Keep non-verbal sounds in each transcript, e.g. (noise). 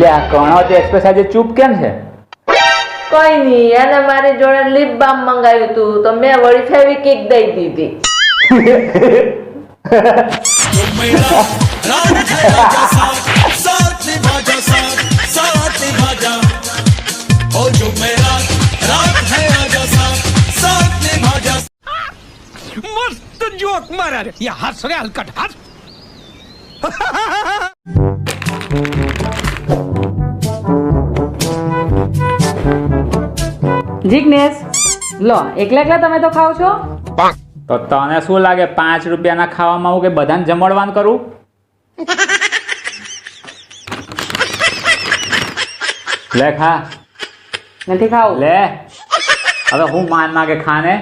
એટલે આ કણો તો એક્સપ્રેસ આજે ચૂપ કેમ છે? કઈ નહીં એને મારી જોડે લિપ બામ મંગાવ્યું તું તો મેં વળી ફેવી કિક દઈ દીધી. મસ્ત જોક મારા રે. યા હસ રે હલકટ હસ (laughs) જીગ્નેશ લો એકલા એકલા તમે તો ખાવ છો? તો તને શું લાગે પાંચ રૂપિયાના ખાવામાં આવું કે બધાને જમડવાન કરું? લે ખા. નથી ખાવું. લે. હવે હું માન માગે ખાને?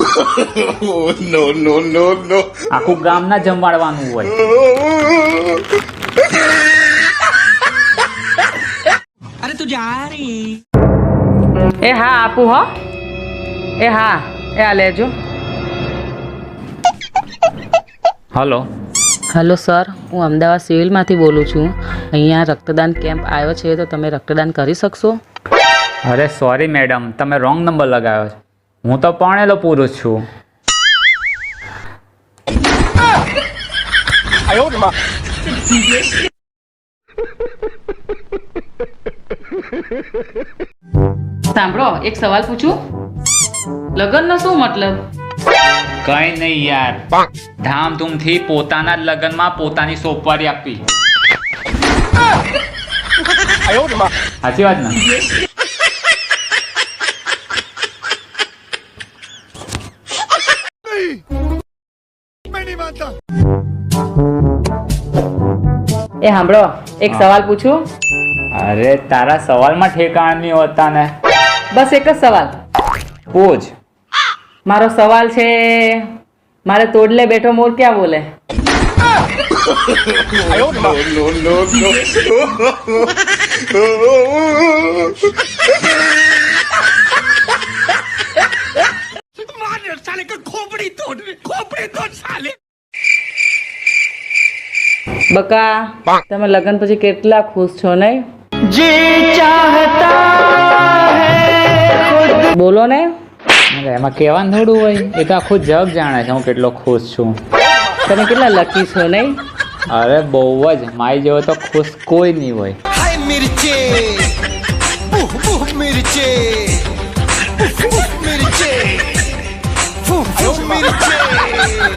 (laughs) નો નો નો નો. આખું જમાડવાનું હોય. (laughs) એ હા આપું હો. એ હા એ આ લેજો. હલો. Hello sir. હું અમદાવાદ સિવિલમાંથી બોલું છું. અહીંયા રક્તદાન કેમ્પ આવ્યો છે તો તમે રક્તદાન કરી શકશો? અરે સોરી મેડમ. તમે રોંગ નંબર લગાવ્યો છે. હું તો પરણેલો પુરુષ છું. સાંભળો એક સવાલ પૂછું? લગ્નનો શું મતલબ? કઈ નહીં યાર. ધામધૂમથી પોતાના જ લગ્નમાં પોતાની સોપારી આપી સાચી વાત ના? એ સાંભળો એક સવાલ પૂછું? અરે તારા સવાલમાં ઠેકાણ નહીં હોતા ને બસ એક જ સવાલ. પોજ મારો સવાલ છે મારે તોડલે બેઠો મોર ક્યાં બોલે? બકા તમે લગ્ન પછી કેટલા ખુશ છો નહીં? જે ચાહત બોલો ને. એમાં કહેવાનું થોડું હોય. એ તો આખું જગ જાણે છે. હું કેટલો ખુશ છું. તમે કેટલા લકી છો નહીં? અરે, બહુ જ. માઈ જેવો તો ખુશ કોઈ નહીં હોય. હાય મિર્ચે. મિર્ચે.